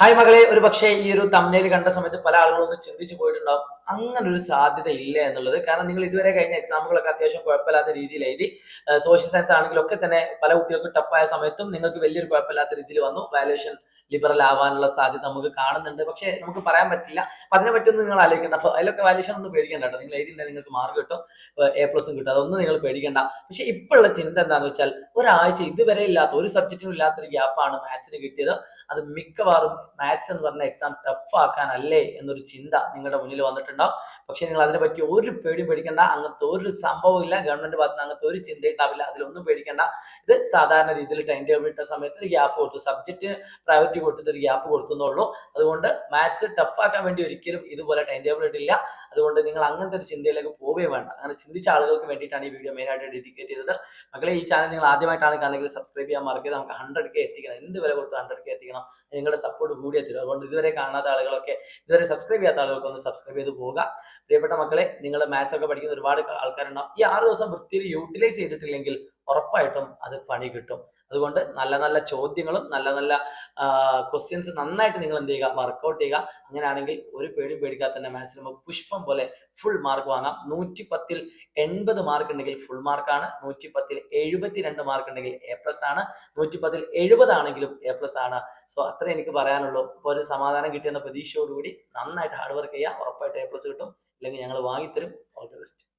Hi മകളെ ഒരു പക്ഷേ ഈ ഒരു തമ്മിൽ കണ്ട സമയത്ത് പല ആളുകളും ഒന്ന് ചിന്തിച്ചു പോയിട്ടുണ്ടാവും. അങ്ങനെ ഒരു സാധ്യത ഇല്ല എന്നുള്ളത്. കാരണം നിങ്ങൾ ഇതുവരെ കഴിഞ്ഞ എക്സാമുകളൊക്കെ അത്യാവശ്യം കുഴപ്പമില്ലാത്ത രീതിയിൽ എഴുതി സോഷ്യൽ സയൻസ് ആണെങ്കിലും ഒക്കെ തന്നെ പല കുട്ടികൾക്കും ടഫായ സമയത്തും നിങ്ങൾക്ക് വലിയൊരു കുഴപ്പമില്ലാത്ത രീതിയിൽ വന്നു. വാല്യുവേഷൻ ലിബറൽ ആവാനുള്ള സാധ്യത നമുക്ക് കാണുന്നുണ്ട്. പക്ഷെ നമുക്ക് പറയാൻ പറ്റില്ല. അപ്പൊ അതിനെ പറ്റിയൊന്നും നിങ്ങൾ ആലോചിക്കേണ്ട. അപ്പൊ അതിലൊക്കെ വാല്യുവേഷൻ ഒന്നും പേടിക്കേണ്ട കേട്ടോ. നിങ്ങൾ എഴുതിയിട്ടുണ്ടെങ്കിൽ നിങ്ങൾക്ക് മാർക്ക് കിട്ടും. എ പ്ലസും കിട്ടും. അതൊന്നും നിങ്ങൾ പേടിക്കേണ്ട. പക്ഷെ ഇപ്പോഴുള്ള ചിന്ത എന്താന്ന് വെച്ചാൽ ഒരാഴ്ച ഇതുവരെ ഇല്ലാത്ത ഒരു സബ്ജക്റ്റിനും ഇല്ലാത്തൊരു ഗ്യാപ്പാണ് മാത്സിന് കിട്ടിയത്. അത് മിക്കവാറും മാത്സ് എന്ന് പറഞ്ഞ എക്സാം ടഫ് ആക്കാനല്ലേ എന്നൊരു ചിന്ത നിങ്ങളുടെ മുന്നിൽ വന്നിട്ടുണ്ടാവും പക്ഷെ നിങ്ങൾ അതിനെ പറ്റി ഒരു പേടി പേടിക്കേണ്ട. അങ്ങനത്തെ ഒരു സംഭവം ഇല്ല. ഗവൺമെന്റ് ഭാഗത്ത് അങ്ങനത്തെ ഒരു ചിന്ത ഉണ്ടാവില്ല. അതിലൊന്നും പേടിക്കേണ്ട. ഇത് സാധാരണ രീതിയിൽ ടൈം ടേബിൾ ഇട്ട സമയത്ത് ഒരു ഗ്യാപ്പ് കൊടുത്തു. സബ്ജക്റ്റ് പ്രയോറിറ്റി കൊടുത്തിട്ട് ഒരു ഗ്യാപ്പ് കൊടുത്തുന്നുള്ളൂ അതുകൊണ്ട് മാത്സ് ടഫ് ആക്കാൻ വേണ്ടി ഒരിക്കലും ഇതുപോലെ ടൈം ടേബിൾ ഇട്ടില്ല. അതുകൊണ്ട് നിങ്ങൾ അങ്ങനത്തെ ഒരു ചിന്തയിലേക്ക് പോവേ വേണ്ട. അങ്ങനെ ചിന്തിച്ച ആളുകൾക്ക് വേണ്ടിയിട്ടാണ് ഈ വീഡിയോ മെയിനായിട്ട് ഡെഡിക്കേറ്റ് ചെയ്തത്. മക്കളെ ഈ ചാനൽ നിങ്ങൾ ആദ്യമായിട്ടാണ് കാണുന്നെങ്കിൽ സബ്സ്ക്രൈബ് ചെയ്യാൻ മറക്കരുത്. നമുക്ക് ഹൺഡ്രഡ് കെ എത്തിക്കണം. എന്ത് വില കൊടുത്ത് ഹൺഡ്രഡ് കെ എത്തിക്കണം? നിങ്ങളുടെ സപ്പോർട്ട് കൂടിയേ തരും. അതുകൊണ്ട് ഇതുവരെ കാണാത്ത ആളുകളൊക്കെ ഇതുവരെ സബ്സ്ക്രൈബ് ചെയ്യാത്ത ആളുകൾക്ക് ഒന്ന് സബ്സ്ക്രൈബ് ചെയ്ത് പോവുക. പ്രിയപ്പെട്ട മക്കളെ നിങ്ങൾ മാത്സ് ഒക്കെ പഠിക്കുന്ന ഒരുപാട് ആൾക്കാരുണ്ടാവും. ഈ ആറ് ദിവസം വൃത്തിയിൽ യൂട്ടിലൈസ് ചെയ്തിട്ടില്ലെങ്കിൽ ഉറപ്പായിട്ടും അത് പണി കിട്ടും. അതുകൊണ്ട് നല്ല നല്ല ചോദ്യങ്ങളും നല്ല നല്ല ക്വസ്റ്റ്യൻസ് നന്നായിട്ട് നിങ്ങൾ എന്ത് ചെയ്യുക വർക്കൗട്ട് ചെയ്യുക. അങ്ങനെയാണെങ്കിൽ ഒരു പേടി പേടിക്കാതെ തന്നെ നമുക്ക് പുഷ്പം പോലെ ഫുൾ മാർക്ക് വാങ്ങാം. നൂറ്റി പത്തിൽ എൺപത് മാർക്ക് ഉണ്ടെങ്കിൽ ഫുൾ മാർക്കാണ് നൂറ്റി പത്തിൽ എഴുപത്തിരണ്ട് മാർക്ക് ഉണ്ടെങ്കിൽ എ പ്ലസ് ആണ്. നൂറ്റി പത്തിൽ എഴുപതാണെങ്കിലും എ പ്ലസ് ആണ്. സോ അത്രേ എനിക്ക് പറയാനുള്ളൂ. ഇപ്പോൾ ഒരു സമാധാനം കിട്ടിയെന്ന പ്രതീക്ഷയോടുകൂടി നന്നായിട്ട് ഹാർഡ് വർക്ക് ചെയ്യുക. ഉറപ്പായിട്ട് എ പ്ലസ് കിട്ടും. അല്ലെങ്കിൽ ഞങ്ങൾ വാങ്ങിത്തരും. All the best